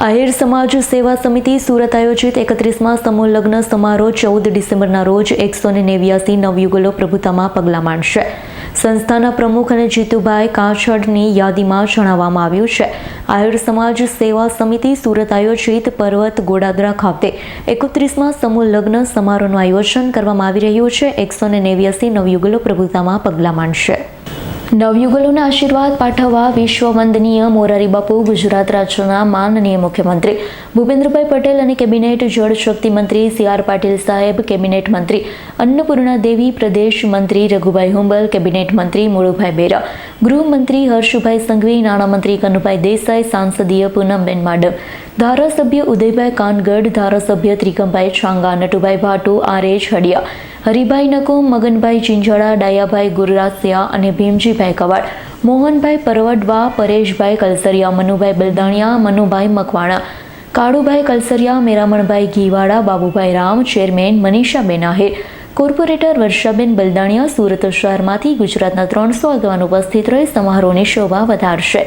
આહિર સમાજ સેવા સમિતિ સુરત આયોજિત એકત્રીસમાં સમૂહ લગ્ન સમારોહ ચૌદ ડિસેમ્બરના રોજ એકસો ને નેવ્યાસી નવયુગલો પ્રભુતામાં પગલાં માંડશે. સંસ્થાના પ્રમુખ અને જીતુભાઈ કાછડની યાદીમાં જણાવવામાં આવ્યું છે. આહિર સમાજ સેવા સમિતિ સુરત આયોજિત પર્વત ગોડાદરા ખાતે એકત્રીસમાં સમૂહ લગ્ન સમારોહનું આયોજન કરવામાં આવી રહ્યું છે. એકસો ને નેવ્યાસી નવયુગલો પ્રભુતામાં પગલાં માંડશે. નવયુગલોના આશીર્વાદ પાઠવવા વિશ્વ વંદનીય મોરારી બાપુ, ગુજરાત રાજ્યના માનનીય મુખ્યમંત્રી. ભૂપેન્દ્રભાઈ પટેલ અને કેબિનેટ જળશક્તિ મંત્રી સી આર પાટીલ સાહેબ, કેબિનેટ મંત્રી અન્નપૂર્ણા દેવી, પ્રદેશ મંત્રી રઘુભાઈ હુંબલ, કેબિનેટ મંત્રી મુળુભાઈ બેરા. ગૃહમંત્રી હર્ષભાઈ સંઘવી નાણામંત્રી કનુભાઈ દેસાઈ, સાંસદીય પૂનમબેન માડમ ધારાસભ્ય ઉદયભાઈ કાનગઢ ધારાસભ્ય ત્રિકમભાઈ છાંગા, નટુભાઈ ભાટુ, આર એચ હડિયા. હરિભાઈ નકુમ મગનભાઈ ચિંજડા, ડાયાભાઈ ગુરરાસિયા અને ભીમજીભાઈ કવાડ, મોહનભાઈ પરવડવા, પરેશભાઈ કલસરિયા, મનુભાઈ બલદાણિયા, મનુભાઈ મકવાણા, કાળુભાઈ કલસરિયા, મેરામણભાઈ ઘીવાડા, બાબુભાઈ રામ, ચેરમેન મનીષાબેન આહિર, કોર્પોરેટર વર્ષાબેન બલદાણિયા સુરત શહેરમાંથી ગુજરાતના ત્રણસો આગેવાન ઉપસ્થિત રહી સમારોહની શોભા વધારશે.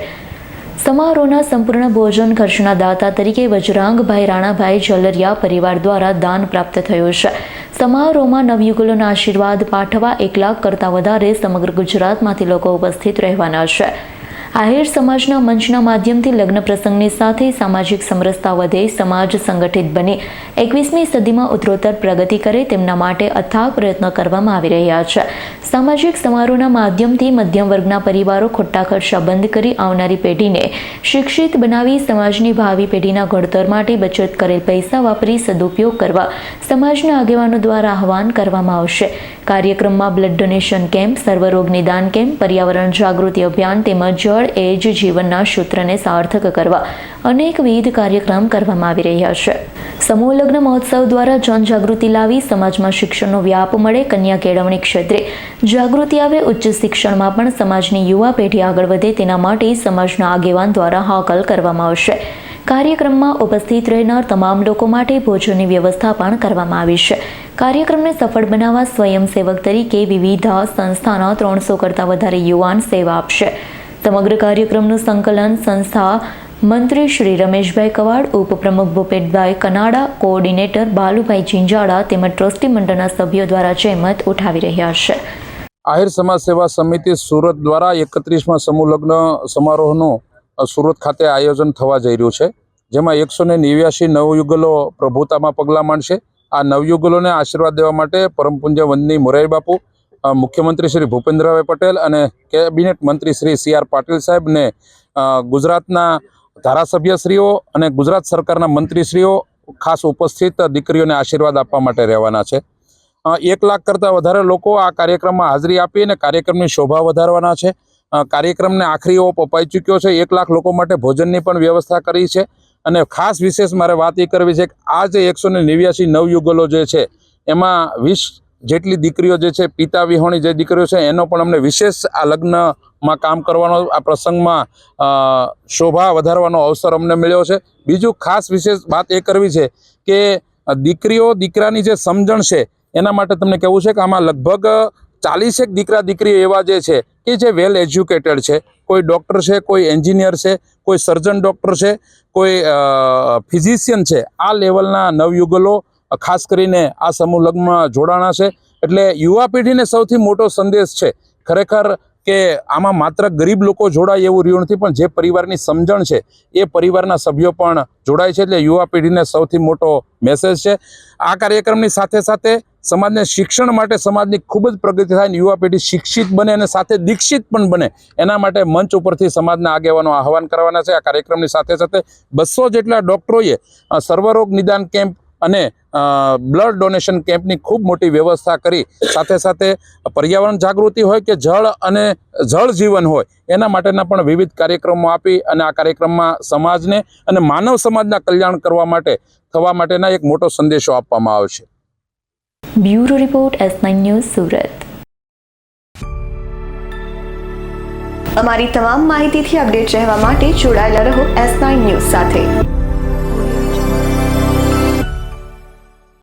સમારોહના સંપૂર્ણ ભોજન ખર્ચના દાતા તરીકે વજરાંગભાઈ રાણાભાઈ જલરિયા પરિવાર દ્વારા દાન પ્રાપ્ત થયું છે. સમારોહમાં નવયુગલોના આશીર્વાદ પાઠવા એક લાખ કરતાં વધારે સમગ્ર ગુજરાતમાંથી લોકો ઉપસ્થિત રહેવાના છે. આહિર સમાજના મંચના માધ્યમથી લગ્ન પ્રસંગની સાથે સામાજિક સમરસતા વધે સમાજ સંગઠિત બને. એકવીસમી સદીમાં ઉત્તરોત્તર પ્રગતિ કરે તેમના માટે અથાગ પ્રયત્નો કરવામાં આવી રહ્યા છે. સામાજિક સમારોહના માધ્યમથી મધ્યમ વર્ગના પરિવારો ખોટા ખર્ચા બંધ કરી આવનારી પેઢીને શિક્ષિત બનાવી સમાજની ભાવિ પેઢીના ઘડતર માટે બચત કરેલ પૈસા વાપરી સદુપયોગ કરવા સમાજના આગેવાનો દ્વારા આહવાન કરવામાં આવશે. કાર્યક્રમમાં બ્લડ ડોનેશન કેમ્પ, સર્વરોગ નિદાન કેમ્પ, પર્યાવરણ જાગૃતિ અભિયાન તેમજ જળ એ જ જીવનના સૂત્રને સાર્થક કરવા અનેકવિધ કાર્યક્રમ કરવામાં આવી રહ્યા છે. સમૂહ લગ્ન મહોત્સવ દ્વારા જનજાગૃતિ લાવી સમાજમાં શિક્ષણનો વ્યાપ મળે કન્યા કેળવણી ક્ષેત્રે. જાગૃતિ આવે ઉચ્ચ શિક્ષણમાં પણ સમાજની યુવા પેઢી આગળ વધે તેના માટે સમાજના આગેવાન દ્વારા હાકલ કરવામાં આવશે. કાર્યક્રમમાં ઉપસ્થિત રહેનાર તમામ લોકો માટે ભોજનની વ્યવસ્થા પણ કરવામાં આવી છે. કાર્યક્રમને સફળ બનાવવા સ્વયંસેવક તરીકે વિવિધ સંસ્થાના ત્રણસો કરતાં વધારે યુવાન સેવા આપશે. સમગ્ર કાર્યક્રમનું સંકલન સંસ્થા મંત્રી શ્રી રમેશભાઈ કવાડ ઉપપ્રમુખ ભૂપેટભાઈ કનાડા, કોઓર્ડિનેટર બાલુભાઈ ઝીંઝાડા તેમજ ટ્રસ્ટી મંડળના સભ્યો દ્વારા જહેમત ઉઠાવી રહ્યા છે. આહિર સમાજ સેવા સમિતિ સુરત દ્વારા એકત્રીસમાં સમૂહ લગ્ન સમારોહનું સુરત ખાતે આયોજન થવા જઈ રહ્યું છે. જેમાં એકસો ને નેવ્યાસી નવયુગલો પ્રભુતામાં પગલાં માંડશે આ નવયુગલોને આશીર્વાદ દેવા માટે પરમ પૂજ્ય વંદની મોરારી બાપુ મુખ્યમંત્રી શ્રી ભૂપેન્દ્રભાઈ પટેલ અને કેબિનેટ મંત્રી શ્રી સી આર પાટીલ સાહેબને ગુજરાતના ધારાસભ્યશ્રીઓ અને ગુજરાત સરકારના મંત્રીશ્રીઓ ખાસ ઉપસ્થિત દીકરીઓને આશીર્વાદ આપવા માટે રહેવાના છે. એક લાખ કરતાં વધારે લોકો આ કાર્યક્રમમાં હાજરી આપી અને કાર્યક્રમની શોભા વધારવાના છે. કાર્યક્રમને આખરી ઓપ અપાઈ ચૂક્યો છે. એક લાખ લોકો માટે ભોજનની પણ વ્યવસ્થા કરી છે. અને ખાસ વિશેષ મારે વાત એ કરવી છે કે આ જે એકસો ને નેવ્યાસી નવયુગલો જે છે, એમાં વીસ જેટલી દીકરીઓ જે છે, પિતા વિહોણી જે દીકરીઓ છે, એનો પણ અમને વિશેષ આ લગ્નમાં કામ કરવાનો, આ પ્રસંગમાં શોભા વધારવાનો અવસર અમને મળ્યો છે. બીજું ખાસ વિશેષ વાત એ કરવી છે કે, દીકરીઓ, દીકરાની જે સમજણ છે, એના માટે તમને કહેવું છે કે આમાં લગભગ ચાલીસેક દીકરા, દીકરીઓ એવા જે છે કે જે વેલ એજ્યુકેટેડ છે. કોઈ ડૉક્ટર છે, કોઈ એન્જિનિયર છે, કોઈ સર્જન ડૉક્ટર છે, કોઈ ફિઝિશિયન છે. આ લેવલના નવયુગલો ખાસ કરીને આ સમૂહ લગ્નમાં જોડાણા છે. એટલે યુવા પેઢીને સૌથી મોટો સંદેશ છે, ખરેખર કે આમાં માત્ર ગરીબ લોકો જોડાય એવું રહ્યું નથી, પણ જે પરિવારની સમજણ છે, એ પરિવારના સભ્યો પણ જોડાય છે. એટલે યુવા પેઢીને સૌથી મોટો મેસેજ છે. આ કાર્યક્રમની સાથે સાથે સમાજને શિક્ષણ માટે સમાજની ખૂબ જ પ્રગતિ થાય અને યુવા પેઢી શિક્ષિત બને અને સાથે દીક્ષિત પણ બને, એના માટે મંચ ઉપરથી સમાજના આગેવાનો આહવાન કરવાના છે. આ કાર્યક્રમની સાથે સાથે બસો જેટલા ડૉક્ટરોએ સર્વરોગ નિદાન કેમ્પ અને બ્લડ ડોનેશન કેમ્પની ખૂબ મોટી વ્યવસ્થા કરી. સાથે સાથે પર્યાવરણ જાગૃતિ હોય કે જળ અને જળ જીવન હોય એના માટેના પણ વિવિધ કાર્યક્રમો આપી અને આ કાર્યક્રમમાં સમાજને અને માનવ સમાજના કલ્યાણ કરવા માટે થવા માટેના એક મોટો સંદેશો આપવામાં આવશે. Bureau report S nine news Surat. અમારી તમામ માહિતીથી અપડેટ રહેવા માટે જોડાયેલા રહો એસ નાઇન ન્યૂઝ સાથે.